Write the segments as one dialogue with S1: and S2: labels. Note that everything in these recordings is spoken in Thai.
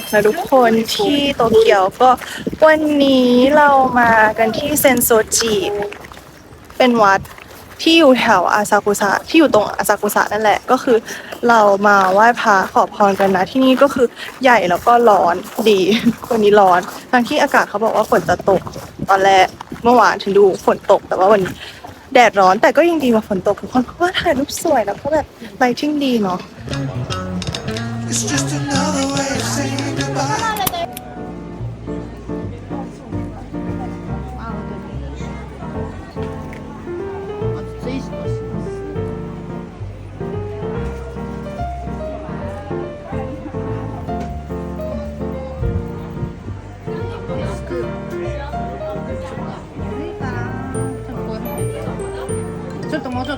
S1: กนะทุกคนที่โตเกียวก็วันนี้เรามากันที่เซนโซจิ เป็นวัดที่อยู่แถวอาซากุสะที่อยู่ตรงอาซากุสะนั่นแหละก็คือ เรามาไหว้พระขอพรกันนะที่นี่ก็คือใหญ่แล้วก็ร้อนดีวันนี้ร้อนทั้งที่อากาศเขาบอกว่าฝนจะตกตอนแรกเมื่อวานถึงดูฝนตกแต่ว่าวันนี้แดดร้อนแต่ก็ยังดีกว่าฝนตกทุกคนเพราะว่าถ่ายรูปสวยแล้วก็แบบไลทิงดีเนาะ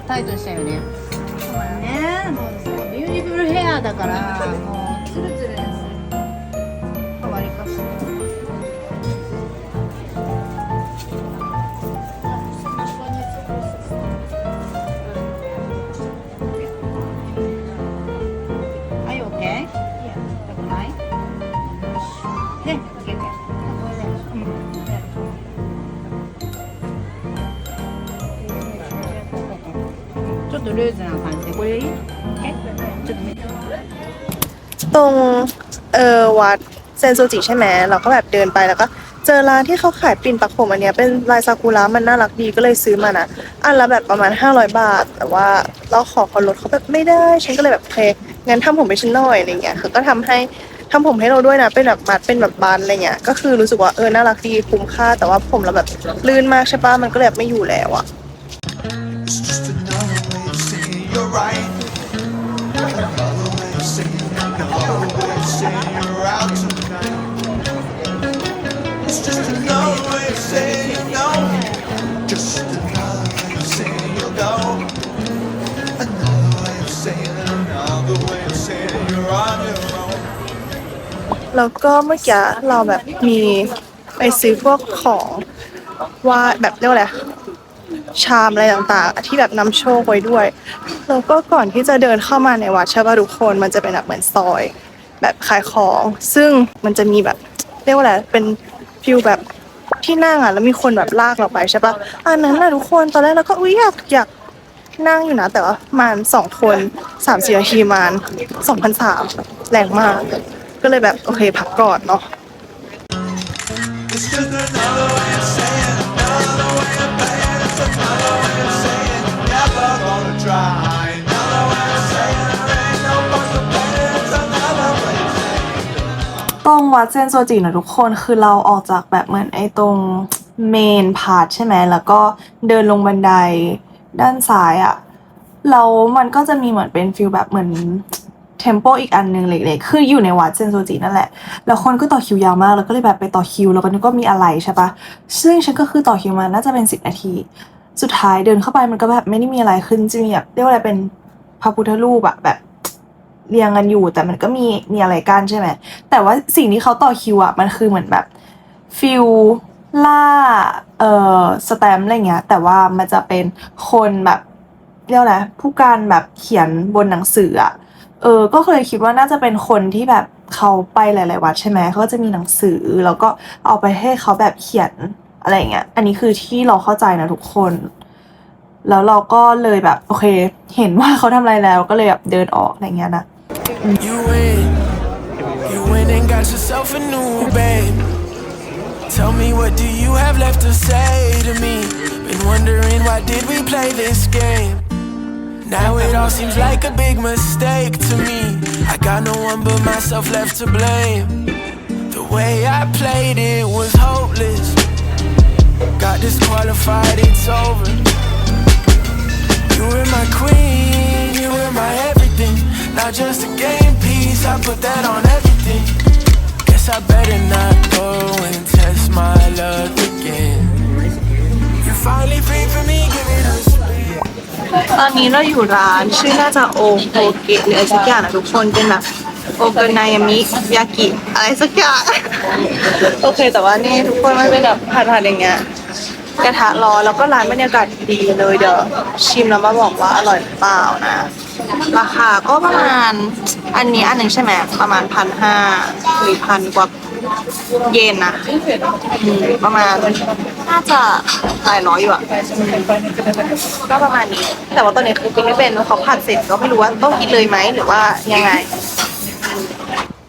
S2: タイトにしたよね。そうだね。もうビューティフルヘアだから、もうツルツルです。ルーズな感じで、これいい。オッケー。ちょっと見て。
S1: ตรงเออวัดเซนโซจิใช่ไหมเราก็แบบเดินไปแล้วก็ เจอร้านที่เขาขายปิ่นปักผมอันเนี้ยเป็นลายซากุระมันน่ารักดีก็เลยซื้อมานะอันละแบบประมาณ 500 บาท แต่ว่าเราขอเขาลดเขาแบบไม่ได้ ฉันก็เลยแบบโอเคงั้นทำผมไปชิ้นหน่อยอะไรเงี้ยคือก็ทำให้ทำผมให้เราด้วยนะเป็นแบบมัดเป็นแบบบานอะไรเงี้ยก็คือรู้สึกว่าเออน่ารักดีคุ้มค่า แต่ว่าผมเราแบบลื่นมากใช่ปะมันก็เลยแบบไม่อยู่แล้วอะ แล้วก็เมื่อกี้เราแบบมีไปซื้อพวกของว่าแบบเรียกว่าอะไรชามอะไรต่างๆ ที่แบบนำโชคไว้ด้วย แล้วก็ก่อนที่จะเดินเข้ามาในวัดใช่ป่ะทุกคนมันจะเป็นแบบเหมือนซอย แบบขายของ ซึ่งมันจะมีแบบเรียกว่าอะไรเป็น ฟิลแบบที่นั่งอะ แล้วมีคนแบบลากเราไปใช่ป่ะอันนั้นน่ะทุกคนตอนแรกเราก็อุ้ยอยากอยากนั่งอยู่นะ แต่ว่ามันสองคนสามสี่นาทีมันสองพันสามแรงมาก ก็เลยแบบโอเคพักก่อนเนาะ วัดเซนโซจินะทุกคนคือเราออกจากแบบเหมือนไอ้ตรงเมนพาร์ทใช่ไหมแล้วก็เดินลงบันไดด้านซ้ายอะ่ะแล้วมันก็จะมีเหมือนเป็นฟิลแบบเหมือนเทม p ปอีกอันหนึ่งเล็กๆ คืออยู่ในวัดเซนโซจินั่นแหละ แล้วคนก็ต่อคิวยาวมาก แล้วก็เลยแบบไปต่อคิว แล้วก็นึกว่ามีอะไรใช่ปะ ซึ่งฉันก็คือต่อคิวมา น่าจะเป็นสิบนาที สุดท้ายเดินเข้าไปมันก็แบบไม่ได้มีอะไรขึ้นจะมีแบบเรียกว่าอะไรเป็นพระพุทธรูปอะแบบ เรียงกันอยู่ แต่มันก็มีมีอะไรกันใช่ไหมแต่ว่าสิ่งที่เขาต่อคิวอะมันคือเหมือนแบบฟิลล่าเอ่อสแตมอะไรเงี้ย แต่ว่ามันจะเป็นคนแบบเรียกว่าอะไรผู้การแบบเขียนบนหนังสืออะเออ ก็เคยคิดว่าน่าจะเป็นคนที่แบบเขาไปหลาย ๆ วัดใช่ไหมเขาก็จะมีหนังสือแล้วก็เอาไปให้เขาแบบเขียนอะไรเงี้ย อันนี้คือที่เราเข้าใจนะทุกคน แล้วเราก็เลยแบบโอเค เห็นว่าเขาทำอะไรแล้วก็เลยแบบเดินออกอะไรเงี้ยนะ
S3: You win. You win and got yourself a new babe. Tell me what do you have left to say to me? Been wondering why did we play this game? Now it all seems like a big mistake to me. I got no one but myself left to blame. The way I played it was hopeless. Got disqualified, it's over. You were my queen, you were my everything. Not just a game piece, I put that on everything. Guess I better not go and test my luck again. You finally free for me, give it a
S1: ตอนนี้เราอยู่ร้านชื่อน่าจะโอโอเกะหรืออะไรสักอย่างนะทุกคนเป็นแบบโอเกนายามิยากิอะไรสักอย่าง โอเคแต่ว่านี่ทุกคนมันเป็นแบบผัดผัดๆอย่างเงี้ย กระทะร้อนแล้วก็ร้านบรรยากาศดีเลยเดี๋ยวชิมแล้วมาบอกว่าอร่อยหรือเปล่านะ ราคาก็ประมาณอันนี้อันหนึ่งใช่ไหมประมาณพันห้าหรือพันกว่าเยนนะอืมประมาณน่าจะหลายร้อยอยู่อะก็ประมาณนี้ แต่ว่าตอนนี้คือกินไม่เป็นเขาผัดเสร็จก็ไม่รู้ว่าต้องกินเลยไหมหรือว่ายังไง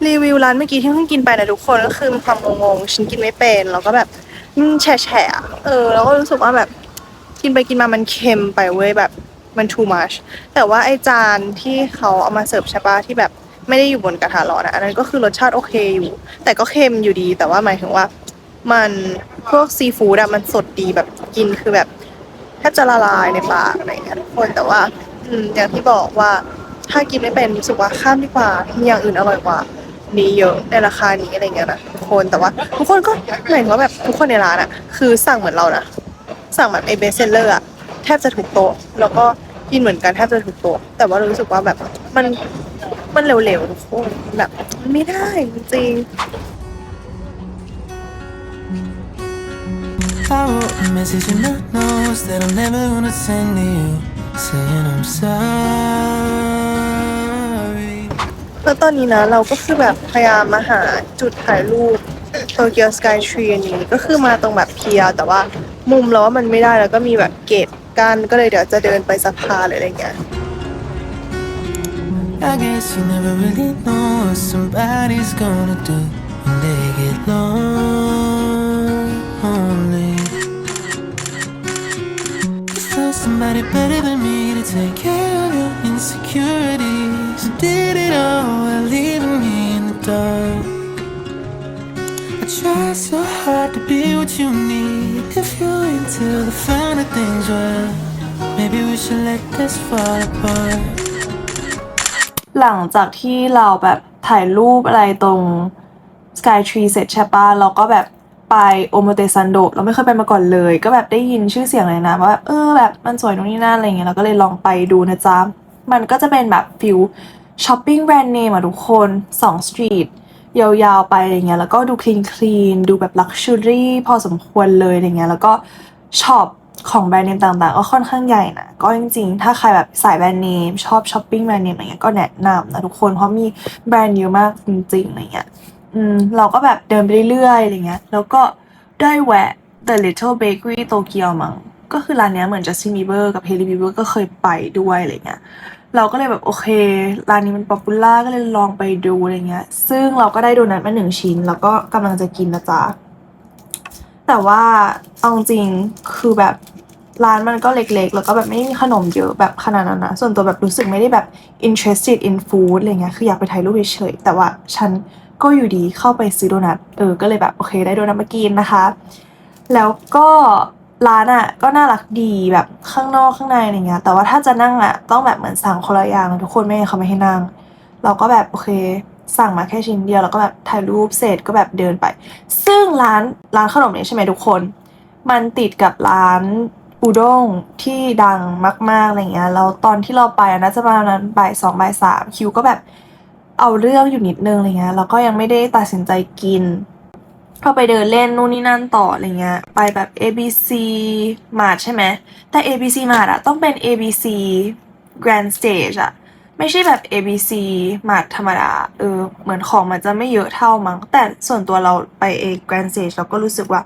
S1: รีวิวร้านเมื่อกี้ที่เพิ่งกินไปนะทุกคนก็คือมีความงงๆฉันกินไม่เป็นแล้วก็แบบ แฉะๆอะเออ แล้วก็รู้สึกว่าแบบกินไปกินมามันเค็มไปเว้ยแบบมัน too much แต่ว่าไอจานที่เขาเอามาเสิร์ฟใช่ปะที่แบบไม่ได้อยู่บนกระทะร้อนอะอันนั้นก็คือรสชาติโอเคอยู่ แต่ก็เค็มอยู่ดี แต่ว่าหมายถึงว่า มันพวกซีฟู้ดอะมันสดดีแบบกินคือแบบแทบจะละลายในปากอะไรอย่างเงี้ยทุกคนแต่ว่า อืมอย่างที่บอกว่าถ้ากินไม่เป็นรู้สึกว่าข้ามดีกว่ามีอย่างอื่นอร่อยกว่า นี้เยอะในราคานี้อะไรเงี้ยนะทุกคนแต่ว่า ทุกคนก็หมายถึงว่าแบบทุกคนในร้านอะคือสั่งเหมือนเรานะสั่งแบบไอเบสเซลเลอร์อะแทบจะถูกโต๊ะแล้วก็กินเหมือนกันแทบจะถูกโต๊ะแต่ว่ารู้สึกว่าแบบมันมันเร็วๆทุกคนแบบมันไม่ได้จริง
S4: I wrote a message in my notes that I'm never gonna send to you, saying I'm sorry.
S1: แล้วตอนนี้นะเราก็คือแบบพยายามมาหาจุดถ่ายรูปโตเกียวสกายทรีอันนี้ก็คือมาตรงแบบเพียแต่ว่ามุมเราว่ามันไม่ได้แล้วก็มีแบบเกตกันก็เลยเดี๋ยวจะเดินไปสะพานหรืออะไรเงี้ย
S4: I guess you never really know what somebody's gonna do when they get lonely. You found somebody better than me to take care of your insecurities. Did it all while leaving me in the dark. I tried so hard to be what you need. If you're into the finer things, well, maybe we should let this fall apart.
S1: หลังจากที่เราแบบถ่ายรูปอะไรตรง Sky Tree เสร็จใช่ปะเราก็แบบไปโอโมเตซันโดเราไม่เคยไปมาก่อนเลย ก็แบบได้ยินชื่อเสียงเลยนะว่าแบบเออแบบมันสวยตรงนี้นั่นอะไรเงี้ยเราก็เลยลองไปดูนะจ๊ะมันก็จะเป็นแบบฟิล ช้อปปิ้งแบรนด์เนมอะทุกคนสองสตรีทยาวๆไปอะไรเงี้ยแล้วก็ดูคลีนคลีนดูแบบลักชัวรี่พอสมควรเลยอะไรเงี้ยแล้วก็ช็อปของแบรนด์เนมต่างๆ ก็ค่อนข้างใหญ่นะ ก็จริงๆ ถ้าใครแบบสายแบรนด์เนมชอบช้อปปิ้งแบรนด์เนมอะไรเงี้ยก็แนะนำนะทุกคน เพราะมีแบรนด์เยอะมากจริงๆอะไรเงี้ยอืมเราก็แบบเดินไปเรื่อยๆอะไรเงี้ยแล้วก็ได้แวะ The Little Bakery โตเกียวมั้งก็คือร้านเนี้ยเหมือน Justin Bieber กับ Hailey Bieber ก็เคยไปด้วยอะไรเงี้ย เราก็เลยแบบโอเคร้านนี้มันป๊อปปูล่าก็เลยลองไปดูอะไรเงี้ย ซึ่งเราก็ได้โดนัทมาหนึ่งชิ้น แล้วก็กำลังจะกินนะจ๊ะ แต่ว่าเอาจริงคือแบบร้านมันก็เล็กๆ แล้วก็แบบไม่มีขนมเยอะแบบขนาดนั้นนะ ส่วนตัวแบบรู้สึกไม่ได้แบบ interested in food อะไรเงี้ย คืออยากไปถ่ายรูปเฉยๆ แต่ว่าฉันก็อยู่ดีเข้าไปซื้อโดนัท เออ ก็เลยแบบโอเคได้โดนัทมากินนะคะ แล้วก็ ร้านอะก็น่ารักดีแบบข้างนอกข้างในอะไรเงี้ย แต่ว่าถ้าจะนั่งอะต้องแบบเหมือนสั่งคนละอย่างทุกคนไม่ให้เขาไม่ให้นั่ง เราก็แบบโอเค สั่งมาแค่ชิ้นเดียวแล้วก็แบบถ่ายรูปเสร็จก็แบบเดินไป ซึ่งร้านร้านขนมเนี่ยใช่ไหมทุกคน มันติดกับร้านอุด้งที่ดังมากๆอะไรเงี้ยแล้วตอนที่เราไปอะจะประมาณนั้นบ่ายสองบ่ายสามคิวก็แบบเอาเรื่องอยู่นิดนึงอะไรเงี้ยแล้วก็ยังไม่ได้ตัดสินใจกิน ก็ไปเดินเล่นนู่นนี่นั่นต่ออะไรเงี้ย ไปแบบ ABC Mart ใช่ไหม แต่ ABC Mart อะต้องเป็น ABC Grand Stage อะไม่ใช่แบบ ABC Mart ธรรมดา เออ เหมือนของมันจะไม่เยอะเท่ามั้ง แต่ส่วนตัวเราไปเอ Grand Stage เราก็รู้สึกว่า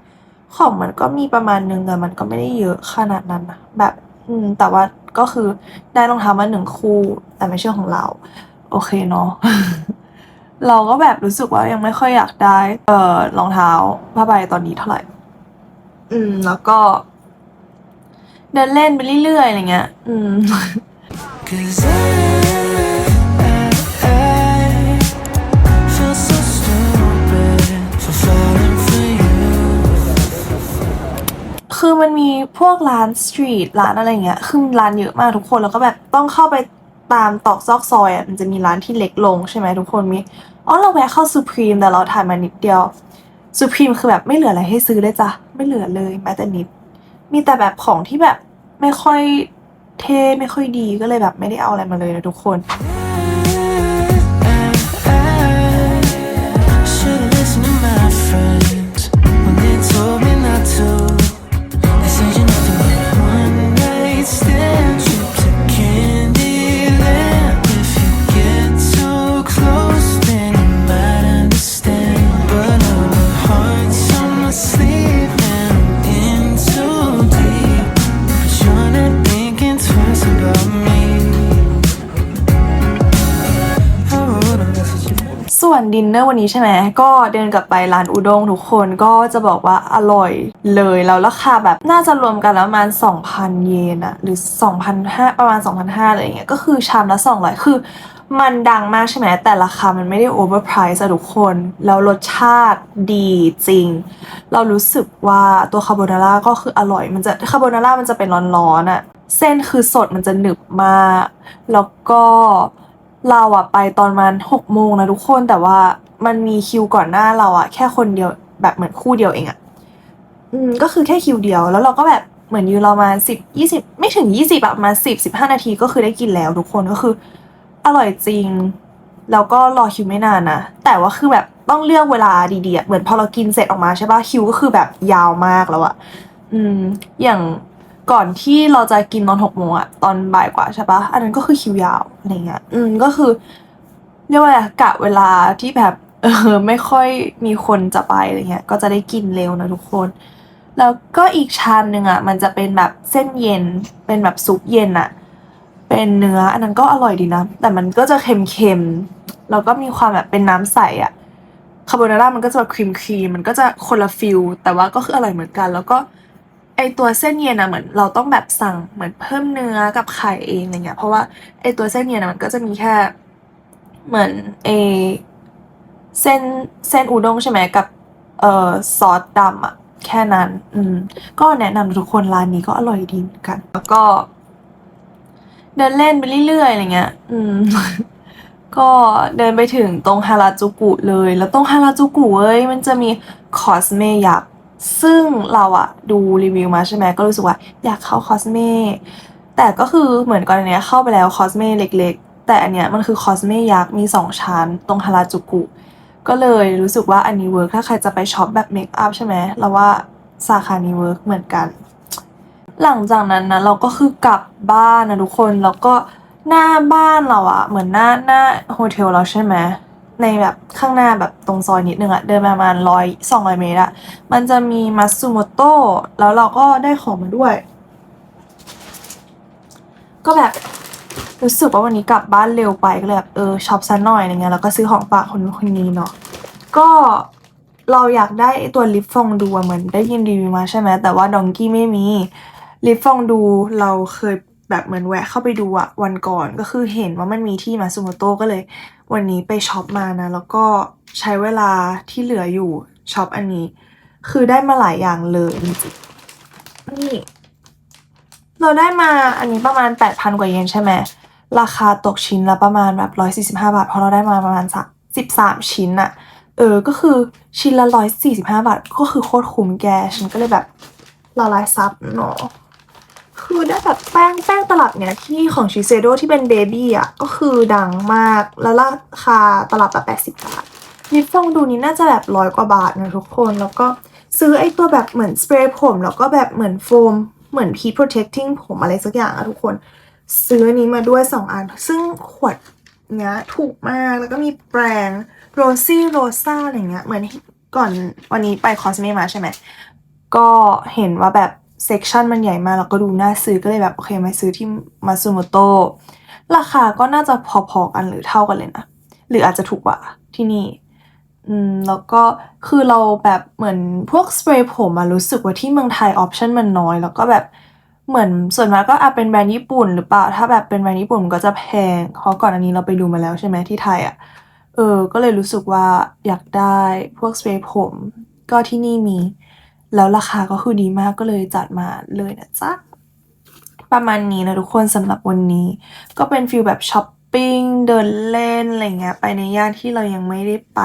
S1: ของมันก็มีประมาณนึงแต่มันก็ไม่ได้เยอะขนาดนั้นนะแบบ อืม แต่ว่าก็คือได้รองเท้ามาหนึ่งคู่ แต่ไม่ใช่ของเรา โอเคเนาะ เราก็แบบรู้สึกว่ายังไม่ค่อยอยากได้ เอ่อรองเท้าผ้าใบตอนนี้เท่าไหร่ อืม แล้วก็ เดินเล่นไปเรื่อยๆอะไรเงี้ย อืม
S4: Cause I, I, I feel so stupid for falling for you.
S1: คือมันมีพวกร้านสตรีทร้านอะไรเงี้ย คือร้านเยอะมากทุกคนแล้วก็แบบต้องเข้าไป ตามตอกซอกซอยอะมันจะมีร้านที่เล็กลงใช่ไหมทุกคนมีอ๋อเราแวะเข้าซูพรีมแต่เราถ่ายมานิดเดียวซูพรีมคือแบบไม่เหลืออะไรให้ซื้อเลยจ้ะไม่เหลือเลยแม้แต่นิด มีแต่แบบของที่แบบไม่ค่อยเท่ไม่ค่อยดีก็เลยแบบไม่ได้เอาอะไรมาเลยนะทุกคน ส่วนดินเนอร์วันนี้ใช่ไหมก็เดินกลับไปร้านอุด้งทุกคนก็จะบอกว่าอร่อยเลยแล้วราคาแบบน่าจะรวมกันแล้วประมาณ 2,000 เยนอะหรือ 2,500 ประมาณ 2,500อะไรอย่างเงี้ยก็คือชามละ 200 คือมันดังมากใช่ไหม แต่ราคามันไม่ได้โอเวอร์ไพรส์อะทุกคน แล้วรสชาติดีจริง เรารู้สึกว่าตัวคาโบนาร่าก็คืออร่อย มันจะคาโบนาร่ามันจะเป็นร้อนๆอะเส้นคือสดมันจะหนึบมาก แล้วก็ เราอะไปตอนประมันหกโมงนะทุกคนแต่ว่ามันมีคิวก่อนหน้าเราอะแค่คนเดียวแบบเหมือนคู่เดียวเองอะอืมก็คือแค่คิวเดียวแล้วเราก็แบบเหมือนยืนรอมาสิบยี่สิบไม่ถึงยี่สิบอะมาสิบสิบห้านาทีก็คือได้กินแล้วทุกคนก็คือ อร่อยจริง แล้วก็รอคิวไม่นานนะแต่ว่าคือแบบต้องเลือกเวลาดีๆเหมือนพอเรากินเสร็จออกมาใช่ปะคิวก็คือแบบยาวมากแล้วอะอืมอย่าง ก่อนที่เราจะกินตอนหกโมงอะตอนบ่ายกว่าใช่ปะอันนั้นก็คือคิวยาวอะไรเงี้ย อืมก็คือ เรียกว่าอะไรกะเวลาที่แบบเออไม่ค่อยมีคนจะไปอะไรเงี้ย ก็จะได้กินเร็วนะทุกคน แล้วก็อีกชามหนึ่งอะมันจะเป็นแบบเส้นเย็น เป็นแบบซุปเย็นอะเป็นเนื้อ อันนั้นก็อร่อยดีนะ แต่มันก็จะเค็มๆแล้วก็มีความแบบเป็นน้ำใสอะคาโบนาร่ามันก็จะแบบครีมครีมๆมันก็จะคนละฟิลแต่ว่าก็คืออร่อยเหมือนกัน แล้วก็ ตัวเส้นเย็นอะเหมือนเราต้องแบบสั่งเหมือนเพิ่มเนื้อกับไข่เองอะไรเงี้ยเพราะว่าไอตัวเส้นเย็นอะมันก็จะมีแค่เหมือนเอเส้นเส้นอุด้งใช่ไหมกับเอ่อซอสดำอะแค่นั้น อืม ก็แนะนำทุกคนร้านนี้ก็อร่อยดีเหมือนกัน แล้วก็ เดินเล่นไปเรื่อยๆอะไรเงี้ย อืม ก็เดินไปถึงตรงฮาราจูกุเลย แล้วตรงฮาราจูกุเอ้ย มันจะมีคอสเมยักษ ซึ่งเราอะดูรีวิวมาใช่ไหมก็รู้สึกว่าอยากเข้าคอสเมแต่ก็คือเหมือนก่อนอันเนี้ยเข้าไปแล้วคอสเมเล็กๆ แต่อันเนี้ยมันคือคอสเมยักษ์มีสองชั้น ตรงฮาราจูกุ ก็เลยรู้สึกว่าอันนี้เวิร์กถ้าใครจะไปช็อปแบบเมคอัพใช่ไหมเราว่าสาขานี้เวิร์กเหมือนกัน หลังจากนั้นนะเราก็คือกลับบ้านนะทุกคนแล้วก็หน้าบ้านเราอะเหมือนหน้าหน้าโฮเทลเราใช่ไหม ในแบบข้างหน้าแบบตรงซอยนิดนึงอะเดินประมาณร้อยสองร้อยเมตรอะมันจะมีมัตสึโมโตะแล้วเราก็ได้ของมาด้วย ก็แบบรู้สึกว่าวันนี้กลับบ้านเร็วไปก็เลยแบบเออช็อปซะหน่อยอะไรเงี้ยแล้วก็ซื้อของฝากคนคนนี้เนาะก็เราอยากได้ตัวลิปฟองดูเหมือนได้ยินรีวิวมาใช่ไหมแต่ว่าดองกี้ไม่มีลิปฟองดูเราเคยแบบเหมือนแวะเข้าไปดูอะวันก่อนก็คือเห็นว่ามันมีที่มาซูโมโตก็เลย วันนี้ไปช็อปมานะ แล้วก็ใช้เวลาที่เหลืออยู่ช็อปอันนี้ คือได้มาหลายอย่างเลยจริงๆนี่เราได้มาอันนี้ประมาณ 8,000 กว่าเยนใช่ไหมราคาตกชิ้นละประมาณแบบ 145 บาท เพราะเราได้มาประมาณสัก13 ชิ้นอะเออ ก็คือชิ้นละ 145 บาท ก็คือโคตรคุ้มแก ฉันก็เลยแบบละลายซับเนาะ คือได้แบบแป้งแป้งตลับเนี่ยที่ของชิเซโดที่เป็นเบบี้อะ ก็คือดังมาก แล้วราคาตลับแบบ80บาทลิปฟองดูนี้น่าจะแบบร้อยกว่าบาทนะทุกคนแล้วก็ซื้อไอตัวแบบเหมือนสเปรย์ผม แล้วก็แบบเหมือนโฟม เหมือน heat protecting ผมอะไรสักอย่างอะทุกคน ซื้อนนี้มาด้วย2อัน ซึ่งขวดเนี้ยถูกมากแล้วก็มีแปรงโรซี่โรซ่าอะไรเงี้ยเหมือนก่อนวันนี้ไปคอสเมมาใช่ไหมก็เห็นว่าแบบ เซกชันมันใหญ่มากแล้วก็ดูน่าซื้อก็เลยแบบโอเคมาซื้อที่มาซูโมโตราคาก็น่าจะพอๆกันหรือเท่ากันเลยนะ หรืออาจจะถูกกว่าที่นี่ อืม แล้วก็คือเราแบบเหมือนพวกสเปรย์ผมอะรู้สึกว่าที่เมืองไทยออปชันมันน้อย แล้วก็แบบเหมือนส่วนมากก็อาจเป็นแบรนด์ญี่ปุ่นหรือเปล่า ถ้าแบบเป็นแบรนด์ญี่ปุ่นมันก็จะแพงเพราะก่อนอันนี้เราไปดูมาแล้วใช่ไหมที่ไทยอะเออ ก็เลยรู้สึกว่าอยากได้พวกสเปรย์ผม ก็ที่นี่มี แล้วราคาก็คือดีมากก็เลยจัดมาเลยนะจ๊ะ ประมาณนี้นะทุกคนสำหรับวันนี้ ก็เป็นฟิลแบบช้อปปิ้งเดินเล่นอะไรเงี้ยไปในย่านที่เรายังไม่ได้ไป